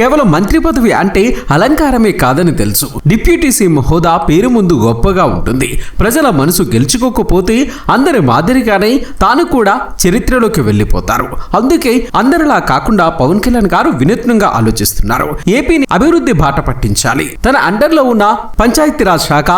కేవలం మంత్రి పదవి అంటే అలంకారమే కాదని తెలుసు. డిప్యూటీ సీఎం హోదా పేరు ముందు గొప్పగా ఉంటుంది. ప్రజల మనసు గెలుచుకోకపోతే అందరి మాదిరిగానే తాను కూడా చరిత్రలోకి వెళ్ళిపోతారు. అందుకే అందరిలా కాకుండా పవన్ కళ్యాణ్ గారు వినూత్నంగా ఆలోచిస్తున్నారు. ఏపీని అభివృద్ధి బాట పట్టించాలి. తన అండర్లో ఉన్న పంచాయతీరాజ్ శాఖ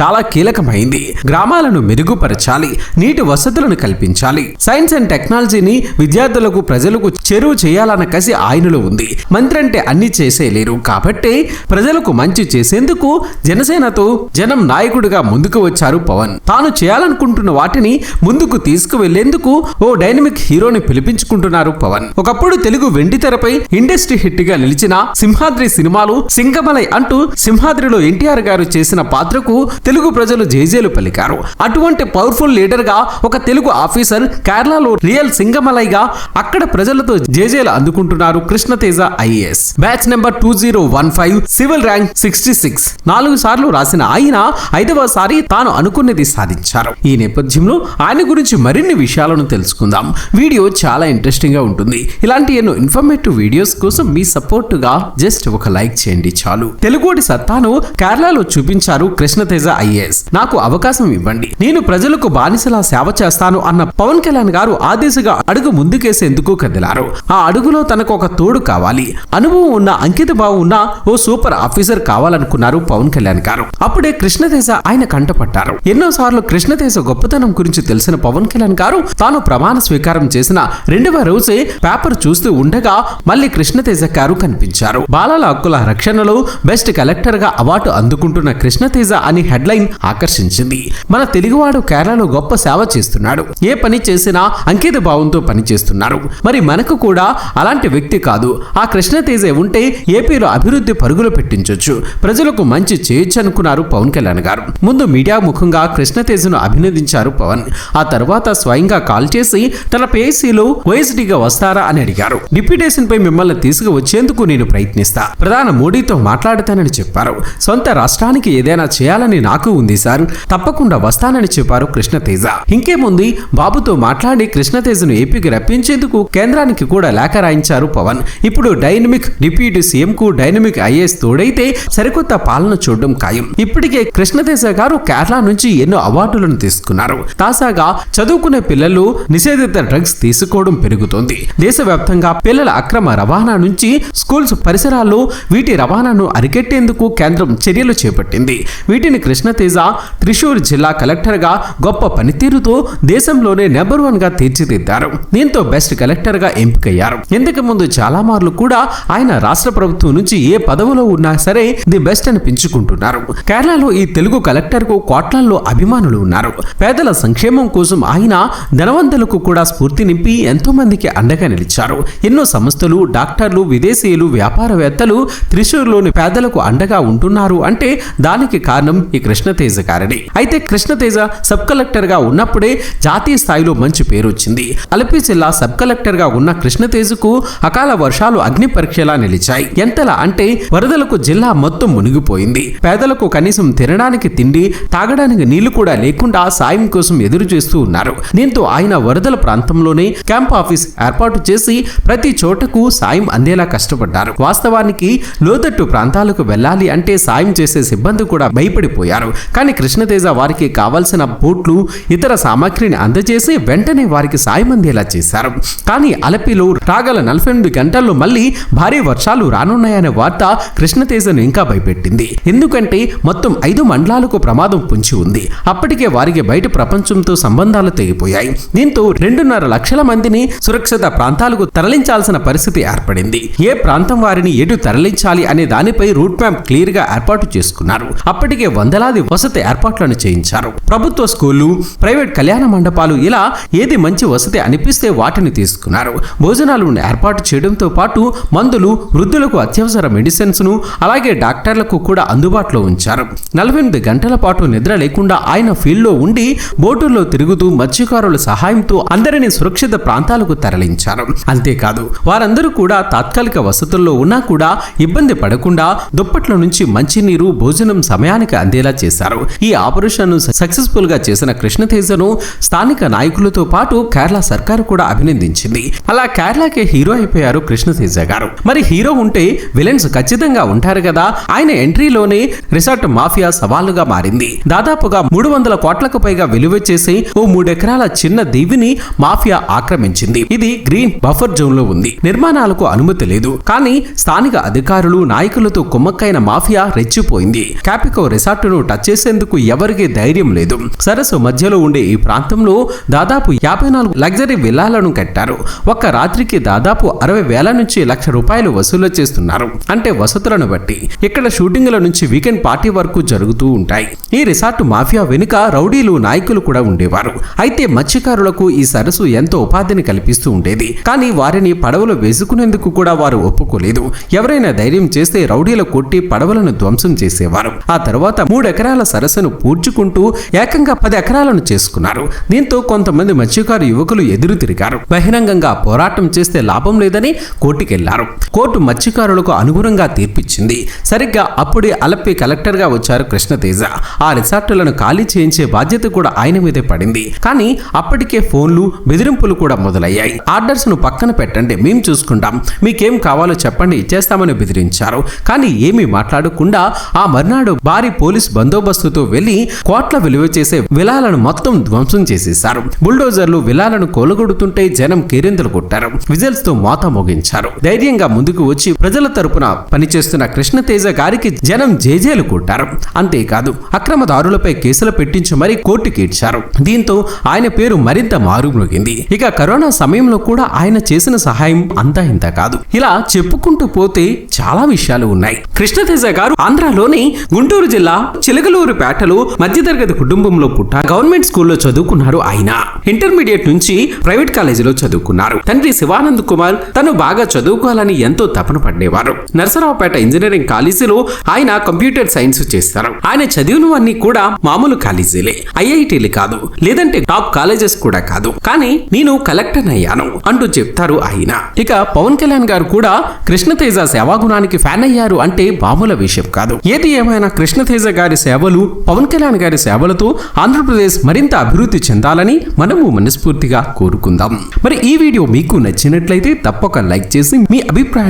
చాలా కీలకమైంది. గ్రామాలను మెరుగుపరచాలి. నీటి వసతులను కల్పించాలి. సైన్స్ అండ్ టెక్నాలజీని విద్యార్థులకు ప్రజలకు చెరువు చేయాలన్న కసి ఆయనలో ఉంది. మంత్రి అంటే అన్ని చేసేయలేరు కాబట్టి ప్రజలకు మంచి చేసేందుకు జనసేనతో జనం నాయకుడిగా ముందుకు వచ్చారు పవన్. తాను చేయాలనుకుంటున్న వాటిని ముందుకు తీసుకువెళ్ళేందుకు ఓ డైనమిక్ హీరోని పిలిపించుకుంటున్నారు పవన్. ఒకప్పుడు తెలుగు వెండి తెరపై ఇండస్ట్రీ హిట్గా నిలిచిన సింహాద్రి సినిమాలు సింగమలై అంటూ సింహాద్రిలో ఎన్టీఆర్ గారు చేసిన పాత్రకు తెలుగు ప్రజలు జేజేలు పలికారు. అటువంటి పవర్ఫుల్ లీడర్గా ఒక తెలుగు ఆఫీసర్ కేరళలో రియల్ సింగమలైగా అక్కడ ప్రజలతో జేజేలు అందుకుంటున్నారు Krishnateja IAS. Batch number two zero one five civil rank sixty six. నాలుగు సార్లు రాసిన ఆయన ఐదవసారి తాను అనుకున్నది సాధించారు. ఈ నేపథ్యంలో ఆయన గురించి మరిన్ని విషయాలను తెలుసుకుందాం. వీడియో చాలా ఇంట్రెస్టింగ్గా ఉంటుంది. ఇలాంటి ఎన్నో ఇన్ఫర్మేటివ్ వీడియోస్ కోసం మీ సపోర్ట్గా జస్ట్ ఒక లైక్ చేయండి చాలు. తెలుగుడి సత్తాను కేరళలో చూపించారు కృష్ణతేజ ఐఏఎస్. నాకు అవకాశం ఇవ్వండి. నేను ప్రజలకు బానిసలా సేవ చేస్తాను అన్న పవన్ కళ్యాణ్ గారు ఆ దిశగా అడుగు ముందుకేసేందుకు కదిలారు. ఆ అడుగులో తనకు ఒక తోడు కావాలి. అనుభవం ఉన్న అంకిత భావం ఉన్న ఓ సూపర్ ఆఫీసర్ కావాలనుకున్నారు పవన్ కళ్యాణ్ గారు. అప్పుడే కృష్ణతేజ ఆయన కంటపట్టారు ఎన్నో సార్లు కృష్ణతేజ గొప్పతనం గురించి తెలిసిన పవన్ కళ్యాణ్ గారు తాను ప్రమాణ స్వీకారం చేసిన రెండవ రోజే పేపర్ చూస్తూ ఉండగా మళ్ళీ కృష్ణతేజ గారు కనిపించారు. బాలల హక్కుల రక్షణలో బెస్ట్ కలెక్టర్గా అవార్డు అందుకుంటున్న కృష్ణతేజ అని హెడ్లైన్ ఆకర్షించింది. మన తెలుగువాడు కేరళలో గొప్ప సేవ చేస్తున్నాడు. ఏ పని చేసినా అంకిత భావంతో పని చేస్తున్నారు మరి మనకు కూడా అలాంటి వ్యక్తి కాదు. ఆ కృష్ణతేజ ఉంటే ఏపీలో అభివృద్ధి పరుగులు పెట్టించొచ్చు. ప్రజలకు మంచి చేయొచ్చు అనుకున్నారు పవన్ కళ్యాణ్ గారు. ముందు మీడియా ముఖంగా కృష్ణతేజను అభినందించారు పవన్. ఆ తర్వాత స్వయంగా కాల్ చేసి తన పేసీలో వైఎస్డీగా వస్తారా? అని అడిగారు. డిప్యూటేషన్ పై మిమ్మల్ని తీసుకువచ్చేందుకు నేను ప్రయత్నిస్తా. ప్రధాన మోడీతో మాట్లాడతానని చెప్పారు. సొంత రాష్ట్రానికి ఏదైనా చేయాలని నాకు ఉంది సార్. తప్పకుండా వస్తానని చెప్పారు కృష్ణతేజ. ఇంకేముంది? బాబుతో మాట్లాడి కృష్ణతేజను ఏపీకి రప్పించేందుకు కేంద్రానికి కూడా లేఖ రాయించారు పవన్. ఇప్పుడు డైనమిక్ డిప్యూటీ సీఎం కు డైనమిక్ ఐఏఎస్ తోడైతే సరికొత్త పాలన చూడడం ఖాయం. ఇప్పటికే కృష్ణదేశ గారు కేరళ నుంచి ఎన్నో అవార్డులను తీసుకున్నారు. తాజాగా చదువుకునే పిల్లలు నిషేధిత డ్రగ్స్ తీసుకోవడం పెరుగుతోంది. దేశవ్యాప్తంగా పిల్లల అక్రమ రవాణా నుంచి స్కూల్స్ పరిసరాల్లో వీటి రవాణాను అరికెట్టేందుకు కేంద్రం చర్యలు చేపట్టింది. వీటిని కృష్ణతేజ త్రిశూర్ జిల్లా కలెక్టర్గా గొప్ప పనితీరుతో దేశంలోనే నెంబర్ వన్గా తీర్చిదిద్దారు. దీంతో బెస్ట్ కలెక్టర్గా ఎంపికయ్యారు. ఇంతకు ముందు చాలా మార్లు కూడా ఆయన రాష్ట్ర ప్రభుత్వం నుంచి ఏ పదవిలో ఉన్నా సరే ది బెస్ట్ అని పెంచుకుంటున్నారు కేరళలో ఈ తెలుగు కలెక్టర్కు కోట్లల్లో అభిమానులు ఉన్నారు. పేదల సంక్షేమం కోసం ఆయన ధనవంతులకు కూడా స్ఫూర్తి నింపి ఎంతో మందికి అండగా నిలిచారు. ఎన్నో సంస్థలు డాక్టర్లు విదేశీయులు వ్యాపారవేత్తలు త్రిశూర్లోని పేదలకు అండగా ఉంటున్నారు అంటే దానికి కారణం ఈ కృష్ణతేజ గారిని. అయితే కృష్ణతేజ సబ్ కలెక్టర్గా ఉన్నప్పుడే జాతీయ స్థాయిలో మంచి పేరు వచ్చింది అలపి జిల్లా సబ్ కలెక్టర్గా ఉన్న కృష్ణతేజకు అకాల వర్షాలు అగ్ని పరీక్షలా నిలిచాయి. ఎంతలా అంటే వరదలకు జిల్లా మొత్తం మునిగిపోయింది. పేదలకు కనీసం తినడానికి తిండి తాగడానికి నీళ్ళు కూడా లేకుండా సాయం కోసం ఎదురు చేస్తూ ఉన్నారు. దీంతో ఆయన వరదల ప్రాంతంలోనే క్యాంప్ ఆఫీస్ ఏర్పాటు చేసి ప్రతి చోటకు సాయం అందేలా కష్టపడ్డారు. వాస్తవానికి లోతట్టు ప్రాంతాలకు వెళ్ళాలి అంటే సాయం చేసే సిబ్బంది కూడా భయపడిపోయారు. కానీ కృష్ణతేజ వారికి కావాల్సిన బోట్లు ఇతర సామాగ్రిని అందజేసి వెంటనే వారికి సాయం అందేలా చేశారు. కానీ అలపిలో రాగల నలభై ఎనిమిది గంటల్లో మళ్ళీ భారీ వర్షాలు రానున్నాయనే వార్త కృష్ణతేజను ఇంకా భయపెట్టింది. ఎందుకంటే మొత్తం ఐదు మండలాలకు ప్రమాదం పుంచి ఉంది. అప్పటికే వారికి బయట ప్రపంచంతో సంబంధాలు తెగిపోయాయి. దీంతో రెండున్నర లక్షల మందిని సురక్షిత ప్రాంతాలకు తరలించాల్సిన పరిస్థితి ఏర్పడింది. ఏ ప్రాంతం వారిని ఎటు తరలించాలి అనే దానిపై రూట్ మ్యాప్ క్లియర్గా ఏర్పాటు చేసుకున్నారు. అప్పటికే వందలాది వసతి ఏర్పాట్లను చేయించారు. ప్రభుత్వ స్కూళ్ళు ప్రైవేట్ కళ్యాణ మండపాలు ఇలా ఏది మంచి వసతి అనిపిస్తే వాటిని తీసుకున్నారు. భోజనాలను ఏర్పాటు చేయడంతో పాటు మందులు వృద్ధులకు అత్యవసర మెడిసిన్స్ను అలాగే డాక్టర్లకు కూడా అందుబాటులో ఉంచారు. నలభై ఎనిమిది గంటల పాటు నిద్ర లేకుండా ఆయన ఫీల్డ్లో ఉండి బోటుల్లో తిరుగుతూ మత్స్యకారుల సహాయంతో అందరినీ సురక్షిత ప్రాంతాలకు తరలించారు. అంతేకాదు వారందరూ కూడా తాత్కాలిక వసతుల్లో ఉన్నా కూడా ఇబ్బంది పడకుండా దుప్పట్ల నుంచి మంచినీరు భోజనం సమయానికి అందేలా చేశారు. ఈ ఆపరేషన్ సక్సెస్ఫుల్గా చేసిన కృష్ణతేజను స్థానిక నాయకులతో పాటు కేరళ సర్కారు కూడా అభినందించింది. అలా కేరళకే హీరో అయిపోయారు కృష్ణతేజ గారు. మరి హీరో ఉంటే విలన్స్ ఖచ్చితంగా ఉంటారు కదా. ఆయన ఎంట్రీలోనే రిసార్ట్ మాఫియా సవాలుగా మారింది. దాదాపుగా మూడు వందల కోట్లకు పైగా విలువ చేసి ఓ మూడెకరాల చిన్న దీవిని మాఫియా ఆక్రమించింది. ఇది గ్రీన్ బఫర్ జోన్లో ఉంది. నిర్మాణాలకు అనుమతి లేదు. కానీ స్థానిక అధికారులు నాయకులతో కుమ్మక్కైన మాఫియా రెచ్చిపోయింది. క్యాపికో రిసార్టును టచ్ చేసేందుకు ఎవరికీ ధైర్యం లేదు. సరస్సు మధ్యలో ఉండే ఈ ప్రాంతంలో దాదాపు యాభై నాలుగు లగ్జరీ విల్లాలను కట్టారు. ఒక్క రాత్రికి దాదాపు అరవై వేల నుంచి లక్ష రూపాయలు వసూలు చేస్తున్నారు. అంటే వసతులను బట్టి. ఇక్కడ షూటింగ్ల నుంచి వీకెండ్ పార్టీ వరకు జరుగుతూ ఉంటాయి. ఈ రిసార్ట్ మాఫియా వెనుక రౌడీలు నాయకులు కూడా ఉండేవారు. అయితే మత్స్యకారులకు ఈ సరస్సు ఎంతో ఉపాధిని కల్పిస్తూ ఉండేది. కానీ వారిని పడవలు వేసుకునేందుకు కూడా వారు ఒప్పుకోలేదు. ఎవరైనా ధైర్యం చేస్తే రౌడీల కొట్టి పడవలను ధ్వంసం చేసేవారు. ఆ తర్వాత మూడు ఎకరాల సరస్సును పూడ్చుకుంటూ ఏకంగా పది ఎకరాలను చేసుకున్నారు. దీంతో కొంతమంది మత్స్యకారు యువకులు ఎదురు తిరిగారు. బహిరంగంగా పోరాటం చేస్తే లాభం లేదని కోర్టుకెళ్ళారు. కోర్టు మత్స్యకారులకు అనుగుణంగా తీర్పిచ్చింది. సరిగ్గా అప్పుడే అలప్పి కలెక్టర్గా వచ్చారు కృష్ణతేజ. ఆ రిసార్టులను ఖాళీ చేయించే బాధ్యత కూడా ఆయన మీదే పడింది. కానీ అప్పటికే ఫోన్లు బెదిరింపులు కూడా మొదలయ్యాయి. ఆర్డర్స్ను పక్కన పెట్టండి మేము చూసుకుంటాం. మీకేం కావాలో చెప్పండి ఇచ్చేస్తామని బెదిరించారు. కానీ ఏమీ మాట్లాడకుండా ఆ మర్నాడు భారీ పోలీస్ బందోబస్తుతో వెళ్ళి కోట్ల విలువ చేసే విలాలను మొత్తం ధ్వంసం చేసేశారు. బుల్డోజర్లు విలాలను కోలగొడుతుంటే జనం కేరింతలు కొట్టారు. విజిల్స్తో మోత మోగించారు. ధైర్యంగా ముందుకు వచ్చి ప్రజల తరపున పనిచేస్తున్న కృష్ణతేజ గారికి జనం జేజేలు కొట్టారు. అంతేకాదు అక్రమదారులపై కేసులు పెట్టించి మరీ కోర్టుకి ఇచ్చారు దీంతో ఆయన పేరు మరింత మారుమ్రోగింది. ఇక కరోనా సమయంలో కూడా ఆయన చేసిన సహాయం అంతా ఇంత కాదు. ఇలా చెప్పుకుంటూ పోతే చాలా విషయాలు ఉన్నాయి. కృష్ణతేజ గారు ఆంధ్రలోని గుంటూరు జిల్లా చిలకలూరుపేటలో మధ్యతరగతి కుటుంబంలో పుట్ట గవర్నమెంట్ స్కూల్లో చదువుకున్నారు ఆయన. ఇంటర్మీడియట్ నుంచి ప్రైవేట్ కాలేజీలో చదువుకున్నారు. తండ్రి శివానంద్ కుమార్ తను బాగా చదువుకోవాలని ఎంతో తపన పడేవారు. నరసరావుపేట ఇంజనీరింగ్ కాలేజీలో ఆయన కంప్యూటర్ సైన్స్ చేస్తారు. ఆయన చదివినవన్నీ కూడా మామూలు కాలేజీలే. ఐఐటీలు కాదు. లేదంటే టాప్ కాలేజెస్ కూడా కాదు. కానీ నేను కలెక్టర్ అయ్యాను అంటూ చెప్తారు ఆయన. ఇక పవన్ కళ్యాణ్ గారు కూడా కృష్ణతేజ సేవాగుణానికి ఫ్యాన్ అయ్యారు అంటే మామూలు విషయం కాదు. ఏది ఏమైనా కృష్ణతేజ గారి సేవలు పవన్ కళ్యాణ్ గారి సేవలతో ఆంధ్రప్రదేశ్ మరింత అభివృద్ధి చెందాలని మనము మనస్ఫూర్తిగా కోరుకుందాం. మరి ఈ వీడియో మీకు నచ్చినట్లయితే తప్పక లైక్ చేసి మీ అభిప్రాయం